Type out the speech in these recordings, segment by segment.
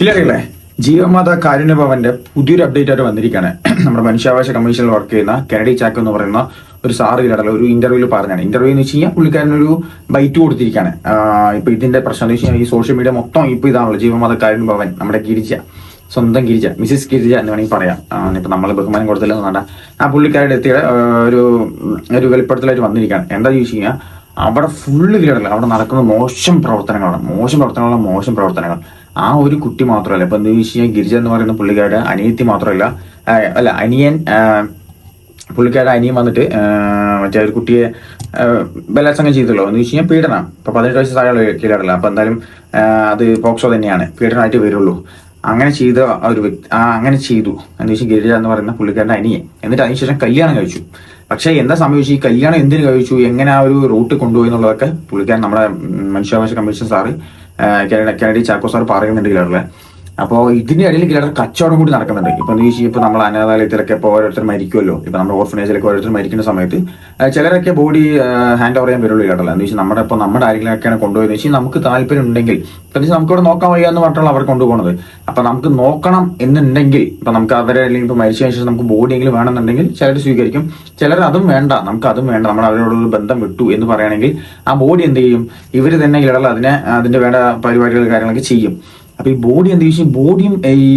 ഇല്ലറിയില്ലേ? ജീവമാത കാരുണ്യഭവന്റെ പുതിയൊരു അപ്ഡേറ്റ് ആയിട്ട് വന്നിരിക്കുകയാണ് നമ്മുടെ മനുഷ്യാവകാശ കമ്മീഷനിൽ വർക്ക് ചെയ്യുന്ന കെനഡി ചാക്ക് എന്ന് പറയുന്ന ഒരു സാറ് ഇടല ഒരു ഇന്റർവ്യൂവിൽ പറഞ്ഞാണ് ഇന്റർവ്യൂ എന്ന് വെച്ച് കഴിഞ്ഞാൽ പുള്ളിക്കാരൻ ഒരു ബൈറ്റ് കൊടുത്തിരിക്കുകയാണ് ഇപ്പൊ ഇതിന്റെ പ്രശ്നം എന്ന് വെച്ച് കഴിഞ്ഞാൽ ഈ സോഷ്യൽ മീഡിയ മൊത്തം ഇപ്പൊ ഇതാണല്ലോ ജീവമാത കാരുണ്യഭവൻ നമ്മുടെ ഗിരിജ സ്വന്തം ഗിരിജ മിസ്സിസ് ഗിരിജ എന്ന് വേണമെങ്കിൽ പറയാം. ഇപ്പൊ നമ്മൾ ബഹുമാനം കൊടുത്തില്ലെന്ന് വേണ്ട. ആ പുള്ളിക്കാരുടെ എത്തിയ ഒരു ഒരു വെളിപ്പെടുത്തലായിട്ട് വന്നിരിക്കുകയാണ് എന്താ ചോദിച്ചു കഴിഞ്ഞാൽ അവിടെ ഫുള്ള് ക്ലിയറല്ല അവിടെ നടക്കുന്ന മോശം പ്രവർത്തനങ്ങളാണ് മോശം പ്രവർത്തനങ്ങളാണ് മോശം പ്രവർത്തനങ്ങൾ. ആ ഒരു കുട്ടി മാത്രമല്ല. ഇപ്പൊ എന്താ വിഷയം? ഗിരിജ എന്ന് പറയുന്ന പുള്ളിക്കാരുടെ അനിയത്തി മാത്രമല്ല. അല്ല അനിയൻ പുള്ളിക്കാരുടെ അനിയൻ വന്നിട്ട് മറ്റേ ഒരു കുട്ടിയെ ബലാത്സംഗം ചെയ്തല്ലോ എന്ന് വെച്ച് കഴിഞ്ഞാൽ പീഡനം. ഇപ്പൊ പതിനെട്ട് വയസ്സ് താഴെ കീഴടല്ല അപ്പൊ എന്തായാലും അത് പോക്സോ തന്നെയാണ്. പീഡനമായിട്ട് വരുള്ളൂ. അങ്ങനെ ചെയ്ത ഒരു വ്യക്തി ആ അങ്ങനെ ചെയ്തു. എന്ന് വെച്ചാൽ ഗിരിജ എന്ന് പറയുന്ന പുള്ളിക്കാരുടെ അനിയൻ. എന്നിട്ട് അതിനുശേഷം കല്യാണം കഴിച്ചു. പക്ഷേ എന്താ സംഭവിച്ചു? ഈ കല്യാണം എന്തിനു കഴിച്ചു? എങ്ങനെ ആ ഒരു റൂട്ട് കൊണ്ടുപോയി എന്നുള്ളതൊക്കെ പുള്ളിക്കാരൻ നമ്മുടെ മനുഷ്യാവകാശ കമ്മീഷൻ സാറ് കെനഡ- ചാക്കോ സാർ പറയുന്നുണ്ട് കിലറിലെ അപ്പോൾ ഇതിന്റെ ഇടയിൽ കിലർ കച്ചവടം കൂടി നടക്കുന്നുണ്ട്. ഇപ്പൊ നീ വെച്ചാൽ ഇപ്പൊ നമ്മൾ അനാഥാലയത്തിലൊക്കെ ഇപ്പോൾ ഓരോരുത്തർ മരിക്കുമല്ലോ ഇപ്പൊ നമ്മുടെ ഓർഫനേജിലൊക്കെ ഓരോരുത്തർ മരിക്കുന്ന സമയത്ത് ചിലരൊക്കെ ബോഡി ഹാൻഡ് ഓവർ ചെയ്യാൻ വരുള്ളൂ കേട്ടല്ലോ. എന്ന് വെച്ചാൽ നമ്മുടെ ഇപ്പോൾ നമ്മുടെ ആരെങ്കിലൊക്കെയാണ് കൊണ്ടുപോയെന്ന് വെച്ചാൽ നമുക്ക് താല്പര്യം ഉണ്ടെങ്കിൽ എന്ന് വെച്ചാൽ നമുക്കിവിടെ നോക്കാൻ വയ്യ എന്ന് അവർ കൊണ്ടുപോകുന്നത് അപ്പൊ നമുക്ക് നോക്കണം എന്നുണ്ടെങ്കിൽ ഇപ്പൊ നമുക്ക് അവരെ അല്ലെങ്കിൽ ഇപ്പൊ മരിച്ച ശേഷം നമുക്ക് ബോഡി എങ്കിലും വേണമെന്നുണ്ടെങ്കിൽ ചിലർ സ്വീകരിക്കും. ചിലർ അതും വേണ്ട നമുക്ക് അതും വേണ്ട നമ്മൾ അവരോടൊരു ബന്ധം വിട്ടു എന്ന് പറയുകയാണെങ്കിൽ ആ ബോഡി എന്ത് ചെയ്യും? ഇവർ തന്നെ ഇടൽ അതിനെ അതിന്റെ വേണ്ട പരിപാടികൾ കാര്യങ്ങളൊക്കെ ചെയ്യും. അപ്പൊ ഈ ബോഡി എന്ത് ചോദിച്ചാൽ ബോഡിയും ഈ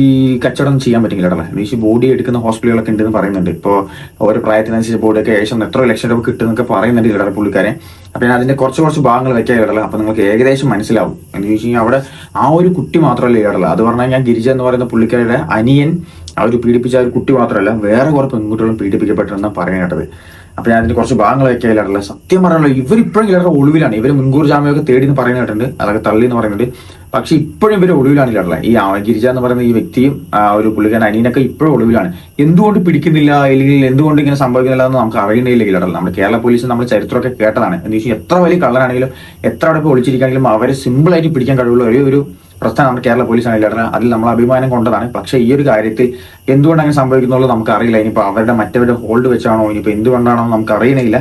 കച്ചവടം ചെയ്യാൻ പറ്റില്ല കേട്ടോ എന്ന് വെച്ചാൽ ബോഡി എടുക്കുന്ന ഹോസ്പിറ്റലുകളൊക്കെ ഉണ്ടെന്ന് പറയുന്നുണ്ട്. ഇപ്പോൾ ഓരോ പ്രായത്തിനനുസരിച്ച് ബോഡിയൊക്കെ ഏകദേശം എത്ര ലക്ഷം രൂപ കിട്ടുന്നൊക്കെ പറയുന്നുണ്ട് കേട്ടോ പുള്ളിക്കാരെ അപ്പൊ ഞാൻ അതിന്റെ കുറച്ച് കുറച്ച് ഭാഗങ്ങൾ വെക്കാൻ ഇടല അപ്പൊ നിങ്ങൾക്ക് ഏകദേശം മനസ്സിലാവും. എന്ന് ചോദിച്ചു കഴിഞ്ഞാൽ അവിടെ ആ ഒരു കുട്ടി മാത്രമല്ല ഇടല അത് പറഞ്ഞാൽ ഞാൻ ഗിരിജ എന്ന് പറയുന്ന പുള്ളിക്കാരുടെ അനിയൻ ആ ഒരു പീഡിപ്പിച്ച ഒരു കുട്ടി മാത്രമല്ല വേറെ കുറേ പെൺകുട്ടികളും പീഡിപ്പിക്കപ്പെട്ടെന്നാണ് പറയുന്നത് അപ്പൊ ഞാൻ അതിന്റെ കുറച്ച് ഭാഗങ്ങൾ വെക്കാറില്ല സത്യം പറയാനുള്ള ഇവരിപ്പോഴും ഇവരുടെ ഒളിവിലാണ്. ഇവർ മുൻകൂർ ജാമ്യമൊക്കെ തേടി എന്ന് പറയുന്നുണ്ട് അതൊക്കെ തള്ളി എന്ന് പറയുന്നുണ്ട്. പക്ഷെ ഇപ്പോഴും ഇവർ ഒളിവിലാണ് ഇല്ല ഈ ഗിരിജ എന്ന് പറയുന്ന ഈ വ്യക്തിയും ആ ഒരു പുള്ളിക്കാരൻ അനിയനൊക്കെ ഇപ്പോഴും ഒളിവിലാണ്. എന്തുകൊണ്ട് പിടിക്കുന്നില്ല? അല്ലെങ്കിൽ എന്തുകൊണ്ട് ഇങ്ങനെ സംഭവിക്കുന്നില്ല എന്ന് നമുക്ക് അറിയുന്നില്ല ഇല്ലാറല്ല നമ്മുടെ കേരള പോലീസ് നമ്മൾ ചരിത്രമൊക്കെ കേട്ടതാണ്. എന്ന് വെച്ചാൽ എത്ര വലിയ കള്ളനാണെങ്കിലും എത്ര അവിടെ ഒളിച്ചിരിക്കാണെങ്കിലും അവരെ സിമ്പിൾ ആയിട്ട് പിടിക്കാൻ കഴിവുള്ള ഒരേ ഒരു പ്രസ്ഥാനം നമ്മുടെ കേരള പോലീസാണ് ഇല്ലായിരുന്നത് അതിൽ നമ്മൾ അഭിമാനം കൊണ്ടതാണ്. പക്ഷേ ഈ ഒരു കാര്യത്തിൽ എന്തുകൊണ്ട് അങ്ങനെ സംഭവിക്കുന്നുള്ളത് നമുക്ക് അറിയില്ല. ഇനിയിപ്പോൾ അവരുടെ മറ്റവരുടെ ഹോൾഡ് വെച്ചാണോ? ഇനിയിപ്പോൾ എന്തുകൊണ്ടാണോ നമുക്ക് അറിയണില്ല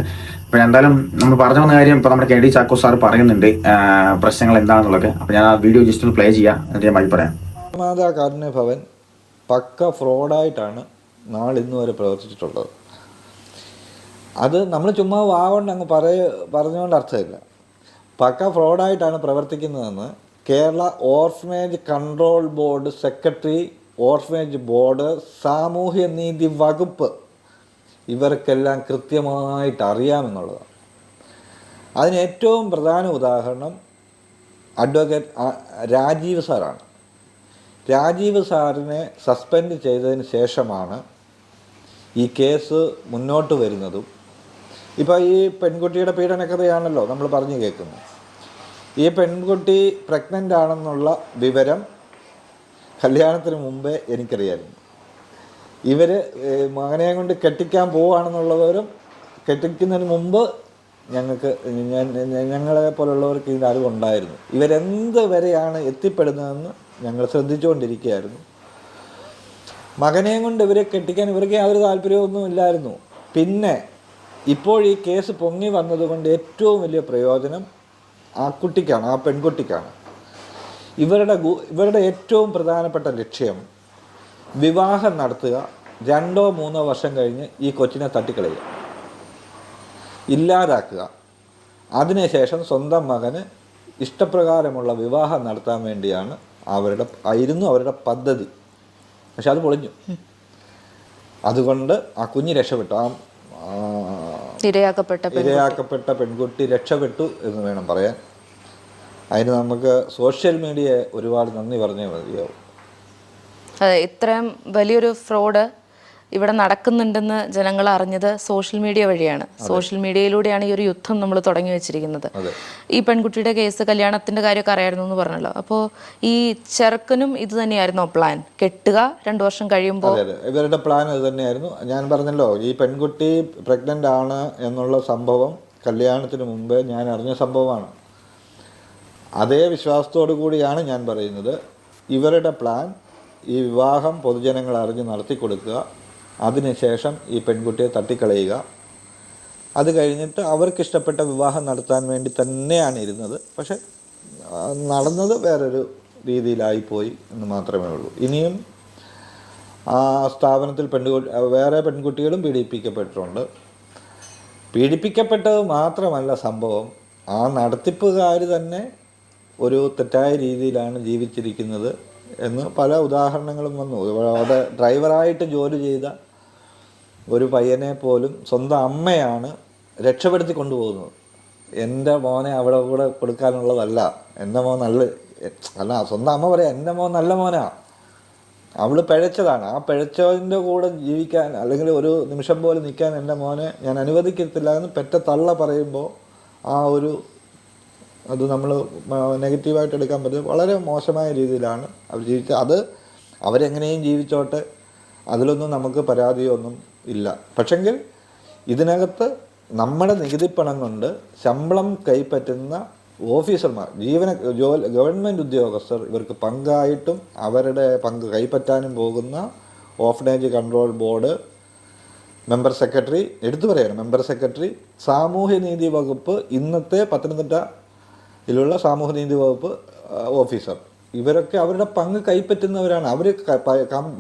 അപ്പൊ എന്തായാലും നമ്മൾ പറഞ്ഞു വന്ന കാര്യം ഇപ്പൊ നമ്മുടെ കെ ഡി ചാക്കോ സാർ പറയുന്നുണ്ട്. പ്രശ്നങ്ങൾ എന്താണെന്നുള്ളത്. അപ്പോൾ ഞാൻ ആ വീഡിയോ ജസ്റ്റ് ഒന്ന് പ്ലേ ചെയ്യാം. എന്നിട്ട് ഞാൻ വഴി പറയാം. മാതാ കാരുണ്യ ഭവൻ പക്ക ഫ്രോഡായിട്ടാണ് നാളിന്ന് വരെ പ്രവർത്തിച്ചിട്ടുള്ളത്. അത് നമ്മൾ ചുമ്മാ വാവണ്ട് അങ്ങ് പറയ പറഞ്ഞുകൊണ്ട് അർത്ഥമില്ല. പക്ക ഫ്രോഡായിട്ടാണ് പ്രവർത്തിക്കുന്നതെന്ന് Kerala orphanage control board secretary orphanage board സാമൂഹ്യ നീതി വകുപ്പ് ഇവർക്കെല്ലാം കൃത്യമായിട്ട് അറിയാമെന്നുള്ളതാണ്. അതിന് ഏറ്റവും പ്രധാന ഉദാഹരണം അഡ്വക്കേറ്റ് രാജീവ് സാറാണ്. രാജീവ് സാറിനെ സസ്പെൻഡ് ചെയ്തതിന് ശേഷമാണ് ഈ കേസ് മുന്നോട്ട് വരുന്നതും. ഇപ്പോൾ ഈ പെൺകുട്ടിയുടെ പീഡനക്കഥയാണല്ലോ നമ്മൾ പറഞ്ഞു കേൾക്കുന്നത്. ഈ പെൺകുട്ടി പ്രഗ്നന്റ് ആണെന്നുള്ള വിവരം കല്യാണത്തിന് മുമ്പേ എനിക്കറിയായിരുന്നു. ഇവർ മകനെയും കൊണ്ട് കെട്ടിക്കാൻ പോവുകയാണെന്നുള്ളവരും കെട്ടിക്കുന്നതിന് മുമ്പ് ഞങ്ങൾക്ക് ഞങ്ങളെ പോലുള്ളവർക്ക് ഇതിന്റെ അറിവുണ്ടായിരുന്നു ഇവരെന്ത് വരെയാണ് എത്തിപ്പെടുന്നതെന്ന് ഞങ്ങൾ ശ്രദ്ധിച്ചുകൊണ്ടിരിക്കുകയായിരുന്നു. മകനെയും കൊണ്ട് ഇവരെ കെട്ടിക്കാൻ ഇവർക്ക് യാതൊരു താല്പര്യമൊന്നും ഇല്ലായിരുന്നു. പിന്നെ ഇപ്പോൾ ഈ കേസ് പൊങ്ങി വന്നതുകൊണ്ട് ഏറ്റവും വലിയ പ്രയോജനം ആ കുട്ടിക്കാണ് ആ പെൺകുട്ടിക്കാണ്. ഇവരുടെ ഇവരുടെ ഏറ്റവും പ്രധാനപ്പെട്ട ലക്ഷ്യം വിവാഹം നടത്തുക രണ്ടോ മൂന്നോ വർഷം കഴിഞ്ഞ് ഈ കൊച്ചിനെ തട്ടിക്കളയുക. ഇല്ലാതാക്കുക. അതിനുശേഷം സ്വന്തം മകന് ഇഷ്ടപ്രകാരമുള്ള വിവാഹം നടത്താൻ വേണ്ടിയാണ് അവരുടെ ആയിരുന്നു അവരുടെ പദ്ധതി. പക്ഷെ അത് പൊളിഞ്ഞു. അതുകൊണ്ട് ആ കുഞ്ഞ് രക്ഷപ്പെട്ടു. ആ ഇരയാക്കപ്പെട്ട ഇരയാക്കപ്പെട്ട പെൺകുട്ടി രക്ഷപ്പെട്ടു എന്ന് വേണം പറയാൻ. അതിന് നമുക്ക് സോഷ്യൽ മീഡിയ ഒരുപാട് നന്ദി പറഞ്ഞേ മതിയാവും. ഇത്രയും വലിയൊരു ഫ്രോഡ് ഇവിടെ നടക്കുന്നുണ്ടെന്ന് ജനങ്ങൾ അറിഞ്ഞത് സോഷ്യൽ മീഡിയ വഴിയാണ്. സോഷ്യൽ മീഡിയയിലൂടെയാണ് ഈ ഒരു യുദ്ധം നമ്മൾ തുടങ്ങി വെച്ചിരിക്കുന്നത്. ഈ പെൺകുട്ടിയുടെ കേസ് കല്യാണത്തിന്റെ കാര്യമൊക്കെ അറിയായിരുന്നു എന്ന് പറഞ്ഞല്ലോ. അപ്പോൾ ഈ ചെറുക്കനും ഇത് തന്നെയായിരുന്നോ പ്ലാൻ കെട്ടുക രണ്ടു വർഷം കഴിയുമ്പോൾ ഇവരുടെ പ്ലാൻ അത് തന്നെയായിരുന്നു. ഞാൻ പറഞ്ഞല്ലോ ഈ പെൺകുട്ടി പ്രഗ്നന്റ് ആണ് എന്നുള്ള സംഭവം കല്യാണത്തിന് മുമ്പേ ഞാൻ അറിഞ്ഞ സംഭവമാണ്. അതേ വിശ്വാസത്തോടു കൂടിയാണ് ഞാൻ പറയുന്നത്. ഇവരുടെ പ്ലാൻ ഈ വിവാഹം പൊതുജനങ്ങൾ അറിഞ്ഞ് നടത്തി കൊടുക്കുക. അതിനുശേഷം ഈ പെൺകുട്ടിയെ തട്ടിക്കളയുക. അത് കഴിഞ്ഞിട്ട് അവർക്കിഷ്ടപ്പെട്ട വിവാഹം നടത്താൻ വേണ്ടി തന്നെയാണ് ഇരുന്നത്. പക്ഷെ നടന്നത് വേറൊരു രീതിയിലായിപ്പോയി എന്ന് മാത്രമേ ഉള്ളൂ. ഇനിയും ആ സ്ഥാപനത്തിൽ പെൺകുട്ടി വേറെ പെൺകുട്ടികളും പീഡിപ്പിക്കപ്പെട്ടിട്ടുണ്ട്. പീഡിപ്പിക്കപ്പെട്ടത് മാത്രമല്ല സംഭവം. ആ നടത്തിപ്പുകാർ തന്നെ ഒരു തെറ്റായ രീതിയിലാണ് ജീവിച്ചിരിക്കുന്നത്. എന്ന് പല ഉദാഹരണങ്ങളും വന്നു. അവിടെ ഡ്രൈവറായിട്ട് ജോലി ചെയ്ത ഒരു പയ്യനെ പോലും സ്വന്തം അമ്മയാണ് രക്ഷപ്പെടുത്തി കൊണ്ടുപോകുന്നത്. എന്റെ മോനെ അവിടെ കൂടെ കൊടുക്കാനുള്ളതല്ല. എന്റെ മോൻ നല്ല അല്ല സ്വന്തം അമ്മ പറയാം എന്റെ മോൻ നല്ല മോനാ. അവൾ പിഴച്ചതാണ്. ആ പിഴച്ചതിന്റെ കൂടെ ജീവിക്കാൻ അല്ലെങ്കിൽ ഒരു നിമിഷം പോലും നിൽക്കാൻ എന്റെ മോനെ ഞാൻ അനുവദിക്കത്തില്ല എന്ന് പെറ്റ തള്ള പറയുമ്പോൾ ആ ഒരു അത് നമ്മൾ നെഗറ്റീവായിട്ട് എടുക്കാൻ പറ്റും. വളരെ മോശമായ രീതിയിലാണ് അവർ ജീവിച്ചത്. അത് അവരെങ്ങനെയും ജീവിച്ചോട്ടെ. അതിലൊന്നും നമുക്ക് പരാതിയൊന്നും ഇല്ല. പക്ഷെങ്കിൽ ഇതിനകത്ത് നമ്മുടെ നികുതിപ്പണം കൊണ്ട് ശമ്പളം കൈപ്പറ്റുന്ന ഓഫീസർമാർ ജീവന ഗവൺമെന്റ് ഉദ്യോഗസ്ഥർ ഇവർക്ക് പങ്കായിട്ടും അവരുടെ പങ്ക് കൈപ്പറ്റാനും പോകുന്ന orphanage control board member secretary എടുത്തു പറയണം മെമ്പർ സെക്രട്ടറി സാമൂഹ്യനീതി വകുപ്പ് ഇന്നത്തെ പത്തനംതിട്ടയിലുള്ള സാമൂഹ്യനീതി വകുപ്പ് ഓഫീസർ. ഇവരൊക്കെ അവരുടെ പങ്ക് കൈപ്പറ്റുന്നവരാണ്. അവർ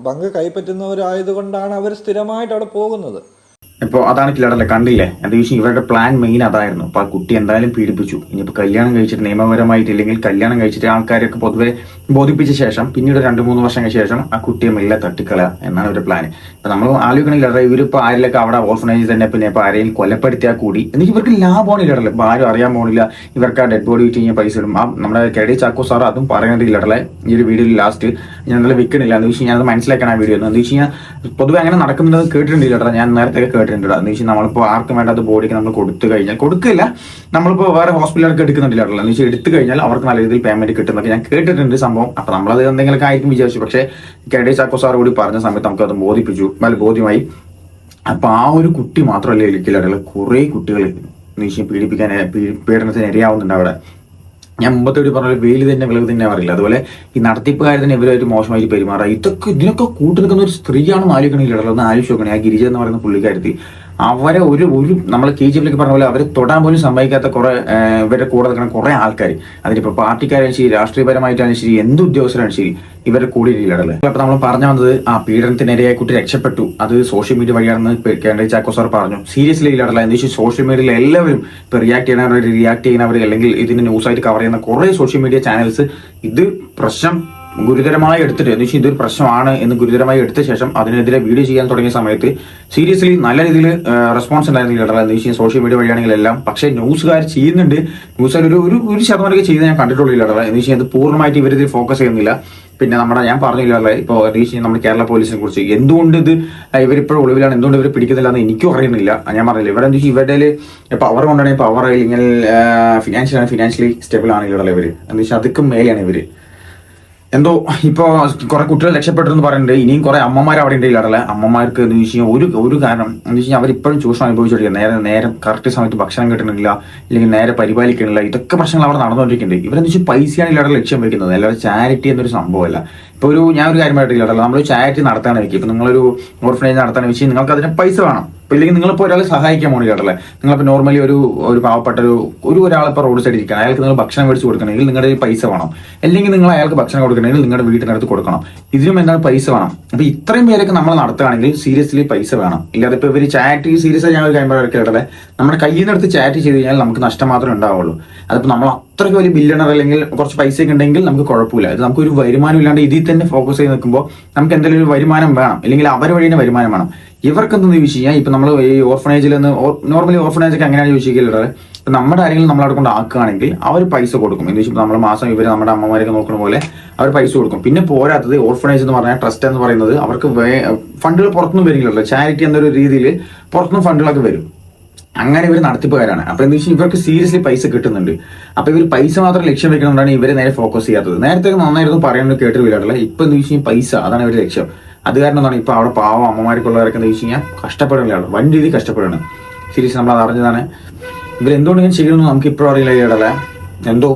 പങ്ക് കൈപ്പറ്റുന്നവരായതുകൊണ്ടാണ് അവർ സ്ഥിരമായിട്ട് അവിടെ പോകുന്നത്. ഇപ്പോൾ അതാണ് കില്ലാടല്ലേ കണ്ടില്ലേ? എന്താ ചോദിച്ചാൽ ഇവരുടെ പ്ലാൻ മെയിൻ അതായിരുന്നു. അപ്പോൾ ആ കുട്ടി എന്തായാലും പീഡിപ്പിച്ചു. ഇനിയിപ്പോൾ കല്യാണം കഴിച്ചിട്ട് നിയമപരമായിട്ട് ഇല്ലെങ്കിൽ കല്യാണം കഴിച്ചിട്ട് ആൾക്കാരൊക്കെ പൊതുവെ ബോധിപ്പിച്ച ശേഷം പിന്നീട് രണ്ട് മൂന്ന് വർഷങ്ങൾക്ക് ശേഷം ആ കുട്ടിയെ മെല്ലെ തട്ടിക്കളയുക എന്നാണ് ഒരു പ്ലാൻ ഇപ്പൊ നമ്മൾ ആലോചിക്കണില്ല ഇവരിപ്പോ ആരിലൊക്കെ അവിടെ ഓർഫനേജ് തന്നെ പിന്നെ ഇപ്പൊ ആരെയും കൊലപ്പെടുത്തിയാൽ കൂടി. എന്നിട്ട് ഇവർക്ക് ലാഭമാണ് ഇല്ലടല്ലേ ഇപ്പൊ ആരും അറിയാൻ പോണില്ല. ഇവർക്ക് ആ ഡെഡ് ബോഡി വിറ്റ് കഴിഞ്ഞാൽ പൈസ ഇടും. ആ നമ്മുടെ കെടി ചാക്കോ സാർ അതും പറയുന്നത് ഇല്ലടല്ലേ ഈ ഒരു വീഡിയോയിൽ ലാസ്റ്റ് ഞാൻ നല്ല വിൽക്കണില്ല എന്ന് വെച്ചാൽ ഞാനത് മനസ്സിലാക്കണം ആ വീഡിയോ എന്ന് വെച്ച് കഴിഞ്ഞാൽ പൊതുവെ അങ്ങനെ നടക്കുന്നുണ്ടെന്ന് കേട്ടിട്ടുണ്ട് ഇല്ലടാ ഞാൻ നേരത്തെ കേട്ടിട്ടുണ്ട് എന്ന് വെച്ചാൽ നമ്മളിപ്പോൾ ആർക്കും വേണ്ടാത്ത ബോഡിക്ക് നമ്മൾ കൊടുത്തു കഴിഞ്ഞാൽ കൊടുക്കില്ല നമ്മളിപ്പോൾ വേറെ ഹോസ്പിറ്റലൊക്കെ എടുക്കുന്നുണ്ടില്ല എന്ന് വെച്ചാൽ എടുത്തു കഴിഞ്ഞാൽ അവർക്ക് നല്ല രീതിയിൽ പേയ്മെന്റ് കിട്ടുന്നൊക്കെ ഞാൻ കേട്ടിട്ടുണ്ട്. സംഭവം അപ്പൊ നമ്മളത് എന്തെങ്കിലുമൊക്കെ ആയിരിക്കും വിചാരിച്ചു. പക്ഷേ കെടി ചാക്കോ സാർ കൂടി പറഞ്ഞ സമയത്ത് നമുക്ക് അത് ബോധിപ്പിച്ചു. നല്ല ബോധ്യമായി. അപ്പൊ ആ ഒരു കുട്ടി മാത്രമല്ല ഇടയിലുള്ള കുറെ കുട്ടികൾ നീശം പീഡിപ്പിക്കാൻ പീഡനത്തിന് ഇരയാവുന്നുണ്ട് അവിടെ. ഞാൻ മുമ്പത്തെ ഒരു പറഞ്ഞ വെയിൽ തന്നെ വിളവ് തന്നെ അറിയില്ല. അതുപോലെ ഈ നടത്തിപ്പുകാർ തന്നെ ഇവരൊരു മോശമായി പെരുമാറുക ഇതൊക്കെ ഇതിനൊക്കെ കൂട്ടു നിൽക്കുന്ന ഒരു സ്ത്രീയാണെന്ന് ആലോചിക്കണില്ല ഒന്ന് ആലോചിച്ച് നോക്കണേ. ആ ഗിരിജ എന്ന് പറയുന്ന പുള്ളിക്കാരത്തി അവരെ ഒരു ഒരു നമ്മൾ കെ ജി എഫിലേക്ക് പറഞ്ഞ പോലെ അവരെ തൊടാൻ പോലും സമ്മതിക്കാത്ത കുറെ ഇവരുടെ കൂടെ നിൽക്കുന്ന കുറെ ആൾക്കാർ അതിലിപ്പോൾ പാർട്ടിക്കാരും ശരി രാഷ്ട്രീയപരമായിട്ടാണ് ശരി എന്ത് ഉദ്യോഗസ്ഥരാണ് ശരി ഇവരെ കൂടി ഇല്ലടല്ലേ അപ്പൊ നമ്മൾ പറഞ്ഞു വന്നത് ആ പീഡനത്തിനിരയായ കുട്ടി രക്ഷപ്പെട്ടു. അത് സോഷ്യൽ മീഡിയ വഴിയാണെന്ന് കേന്ദ്ര ചാക്കോ സാർ പറഞ്ഞു. സീരിയസ്ലി ഇല്ലടല്ല എന്ന് വെച്ചാൽ സോഷ്യൽ മീഡിയയിൽ എല്ലാവരും ഇപ്പൊ റിയാക്ട് ചെയ്യുന്നവർ റിയാക്ട് ചെയ്യുന്നവർ അല്ലെങ്കിൽ ഇതിന് ന്യൂസായിട്ട് കവർ ചെയ്യുന്ന കുറേ സോഷ്യൽ മീഡിയ ചാനൽസ് ഇത് പ്രശ്നം ഗുരുതരമായി എടുത്തിട്ട് എന്ന് വെച്ചാൽ ഇതൊരു പ്രശ്നമാണ് എന്ന് ഗുരുതരമായി എടുത്ത ശേഷം അതിനെതിരെ വീഡിയോ ചെയ്യാൻ തുടങ്ങിയ സമയത്ത് സീരിയസ്ലി നല്ല രീതിയിൽ റെസ്പോൺസ് ഉണ്ടായിരുന്നില്ല കേട്ടോ. എന്ന് വെച്ചാൽ സോഷ്യൽ മീഡിയ വഴിയാണെങ്കിൽ എല്ലാം പക്ഷേ ന്യൂസുകാർ ചെയ്യുന്നുണ്ട്. ന്യൂസുകാർ ഒരു ഒരു ഒരു ശതമാനമൊക്കെ ചെയ്ത് ഞാൻ കണ്ടിട്ടുള്ളൂ കേട്ടോ. എന്ന് വെച്ചാൽ ഇത് പൂർണമായിട്ട് ഇവരിതിൽ ഫോക്കസ് ചെയ്യുന്നില്ല. പിന്നെ നമ്മുടെ ഞാൻ പറഞ്ഞില്ല ഇപ്പോൾ റീച്ച് നമ്മുടെ കേരള പോലീസിനെ കുറിച്ച്. എന്തുകൊണ്ട് ഇത് ഇവരിപ്പോഴും ഒളിവിലാണ്? എന്തുകൊണ്ട് ഇവർ പിടിക്കുന്നില്ല എന്ന് എനിക്കും അറിയുന്നില്ല. ഞാൻ പറഞ്ഞില്ല. ഇവരെന്ത് വെച്ചാൽ ഇവരുടെ പവർ കൊണ്ടാണെങ്കിൽ പവർ ഇല്ലെങ്കിൽ ഫിനാൻഷ്യൽ ഫിനാൻഷ്യലി സ്റ്റേബിൾ ആണെങ്കിലുള്ള ഇവർ എന്ന് വെച്ചാൽ അതൊക്കെ മേലെയാണ് ഇവർ. എന്തോ ഇപ്പോ കുറെ കുട്ടികൾ രക്ഷപ്പെട്ടു എന്ന് പറയുന്നുണ്ട് ഇനിയും കുറെ അമ്മമാർ അവിടെ ഉണ്ട് ഇല്ലാടല്ലേ അമ്മമാർക്ക് എന്ന് വെച്ച് കഴിഞ്ഞാൽ ഒരു ഒരു കാരണം എന്ന് വെച്ച് കഴിഞ്ഞാൽ അവരിപ്പോഴും ചൂഷണം അനുഭവിച്ചോണ്ടിരിക്കുക നേരെ നേരെ കറക്റ്റ് സമയത്ത് ഭക്ഷണം കിട്ടണില്ല അല്ലെങ്കിൽ നേരെ പരിപാലിക്കണില്ല. ഇതൊക്കെ പ്രശ്നങ്ങൾ അവിടെ നടന്നുകൊണ്ടിരിക്കുന്നുണ്ട്. ഇവരെന്ന് വെച്ചാൽ പൈസയാണ് ഇല്ലാതെ ലക്ഷ്യം വെക്കുന്നത്. അല്ലാതെ ചാരിറ്റി എന്നൊരു സംഭവമല്ല. ഇപ്പൊ ഒരു ഞാൻ ഒരു കാര്യം പറയട്ടില്ല നമ്മൾ ചാരിറ്റി നടത്താൻ വെക്കും. ഇപ്പൊ നിങ്ങളൊരു ഓർഫനേജ് നടത്താൻ വെച്ച് നിങ്ങൾക്ക് അതിന് പൈസ വേണം. ഇപ്പൊ ഇല്ലെങ്കിൽ നിങ്ങളിപ്പോൾ ഒരാളെ സഹായിക്കാൻ പോകണം കേട്ടല്ലേ? നിങ്ങളിപ്പോൾ നോർമലി ഒരു ഒരു പാവപ്പെട്ട ഒരു ഒരു ഒരാളിപ്പോൾ റോഡ് സൈഡിൽ ഇരിക്കണം. അയാൾക്ക് നിങ്ങൾ ഭക്ഷണം മേടിച്ച് കൊടുക്കണമെങ്കിൽ നിങ്ങളുടെ പൈസ വേണം. അല്ലെങ്കിൽ നിങ്ങൾ അയാൾക്ക് ഭക്ഷണം കൊടുക്കണമെങ്കിൽ നിങ്ങളുടെ വീട്ടിനടുത്ത് കൊടുക്കണം. ഇതിനും എന്താണ് പൈസ വേണം? അപ്പൊ ഇത്രയും പേരൊക്കെ നമ്മൾ നടത്തുകയാണെങ്കിൽ സീരിയസ്ലി പൈസ വേണം. ഇല്ലാതെ ഇപ്പൊ ഇവർ ചാറ്റ് സീരിയസ് ആയി ഞാൻ ഒരു കാര്യം പറയാം കേട്ടല്ലേ? നമ്മുടെ കയ്യിൽ നിന്ന് എടുത്ത് ചാറ്റ് ചെയ്ത് കഴിഞ്ഞാൽ നമുക്ക് നഷ്ടം മാത്രമേ ഉണ്ടാവുള്ളൂ. അതിപ്പോൾ നമ്മൾ അത്രയ്ക്ക് വലിയ ബില്യണർ അല്ലെങ്കിൽ കുറച്ച് പൈസയൊക്കെ ഉണ്ടെങ്കിൽ നമുക്ക് കുഴപ്പമില്ല. ഇത് നമുക്ക് ഒരു വരുമാനം ഇല്ലാണ്ട് ഇതിൽ തന്നെ ഫോക്കസ് ചെയ്ത് നിൽക്കുമ്പോൾ നമുക്ക് എന്തെങ്കിലും ഒരു വരുമാനം വേണം. അല്ലെങ്കിൽ അവർ വഴി തന്നെ വരുമാനം വേണം. ഇവർക്ക് എന്തെന്ന് ചോദിച്ചു കഴിഞ്ഞാൽ ഇപ്പൊ നമ്മൾ ഈ ഓർഫനേജിൽ നിന്ന് നോർമലി ഓർഫനേജ് ഒക്കെ എങ്ങനെയാണ് ചോദിച്ചിട്ടുള്ളത് ഇപ്പം നമ്മുടെ ആരെങ്കിലും നമ്മളവിടെ കൊണ്ട് ആക്കുകയാണെങ്കിൽ അവർ പൈസ കൊടുക്കും. എന്ന് വെച്ചാൽ നമ്മൾ മാസം ഇവർ നമ്മുടെ അമ്മമാരൊക്കെ നോക്കുന്ന പോലെ അവർ പൈസ കൊടുക്കും. പിന്നെ പോരാത്തത് ഓർഫനേജ് എന്ന് പറഞ്ഞാൽ ട്രസ്റ്റ് എന്ന് പറയുന്നത് അവർക്ക് ഫണ്ടുകൾ പുറത്തുനിന്ന് വരികയുള്ളൂ ചാരിറ്റി എന്നൊരു രീതിയിൽ പുറത്തുനിന്ന് ഫണ്ടുകളൊക്കെ വരും. അങ്ങനെ ഇവർ നടത്തിപ്പുകാരാണ്. അപ്പൊ എന്താ വെച്ചാൽ ഇവർക്ക് സീരിയസ്ലി പൈസ കിട്ടുന്നുണ്ട്. അപ്പൊ ഇവർ പൈസ മാത്രം ലക്ഷ്യം വെക്കുന്നതുകൊണ്ടാണ് ഇവരെ നേരെ ഫോക്കസ് ചെയ്യാത്തത്. നേരത്തെ നന്നായിരുന്നു പറയുന്നത് കേട്ടിട്ട് വരാറില്ല ഇപ്പൊ എന്ന് വെച്ചാൽ പൈസ അതാണ് ഇവരുടെ ലക്ഷ്യം. അത് കാരണം എന്താണ് ഇപ്പൊ അവിടെ പാവം അമ്മമാർക്കുള്ളവരൊക്കെ എന്താ വെച്ച് കഴിഞ്ഞാൽ കഷ്ടപ്പെടുകയാണ് വൻ രീതിയിൽ കഷ്ടപ്പെടുകയാണ്. സീരിയസ് നമ്മൾ അത് അറിഞ്ഞതാണ്. ഇവരെന്തുകൊണ്ട് ഇങ്ങനെ ചെയ്യണമെന്ന് നമുക്ക് ഇപ്പോഴും അറിയില്ല കേടല്ലേ എന്തോ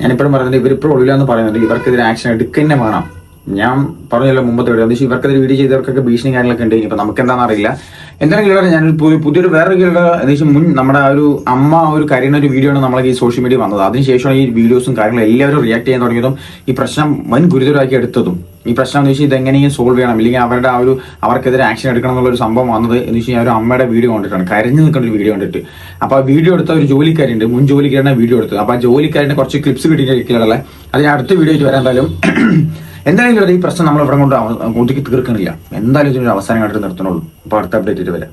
ഞാനിപ്പോഴും പറയുന്നുണ്ട് ഇവരിപ്പോഴും ഒഴിയില്ല എന്ന് പറയുന്നുണ്ട്. ഇവർക്കെതിരെ ആക്ഷൻ എടുക്കുക വേണം. ഞാൻ പറഞ്ഞല്ലോ മുമ്പത്തെ വീഡിയോ എന്താ ഇവർക്കെതിരെ വീഡിയോ ചെയ്തവർക്കൊക്കെ ഭീഷണി കാര്യങ്ങളൊക്കെ ഉണ്ട്. ഇപ്പൊ നമുക്ക് എന്താണെന്ന് അറിയില്ല. എന്താണെങ്കിലും ഞാൻ പുതിയ- പുതിയൊരു വേറൊരു എന്താ വെച്ചാൽ മുൻ നമ്മുടെ ആ ഒരു അമ്മ ഒരു കരയുന്ന ഒരു വീഡിയോ ആണ് നമ്മളെ ഈ സോഷ്യൽ മീഡിയ വന്നത്. അതിനുശേഷമാണ് ഈ വീഡിയോസും കാര്യങ്ങളും എല്ലാവരും റിയാക്ട് ചെയ്യാൻ തുടങ്ങിയതും ഈ പ്രശ്നം വൻ ഗുരുതരമാക്കി എടുത്തതും. ഈ പ്രശ്നം എന്ന് വെച്ചാൽ ഇതെങ്ങനെയും സോൾവ് ചെയ്യണം? അല്ലെങ്കിൽ അവരുടെ ആ ഒരു അവർക്കെതിരെ ആക്ഷൻ എടുക്കണം എന്നുള്ള ഒരു സംഭവം വന്നത് എന്ന് വെച്ചാൽ ഒരു അമ്മയുടെ വീഡിയോ കണ്ടിട്ടാണ്. കരഞ്ഞു നിൽക്കുന്ന ഒരു വീഡിയോ കണ്ടിട്ട്. അപ്പോൾ ആ വീഡിയോ എടുത്ത ഒരു ജോലിക്കാരുണ്ട് മുൻ ജോലിക്കാരനെ വീഡിയോ എടുത്തത്. അപ്പോൾ ആ ജോലിക്കാരന്റെ കുറച്ച് ക്ലിപ്സ് കിട്ടിയിട്ടുള്ള അത് ഞാൻ അടുത്ത വീഡിയോ വരാൻ എന്തായാലും. എന്തായാലും ഈ പ്രശ്നം നമ്മൾ ഇവിടെ കൊണ്ട് ഒതുക്കി തീർക്കണില്ല. എന്തായാലും ഇതിനൊരു അവസാനമായിട്ട് നിർത്തണുള്ളൂ. അപ്പൊ അടുത്ത അപ്ഡേറ്റ് വരാം.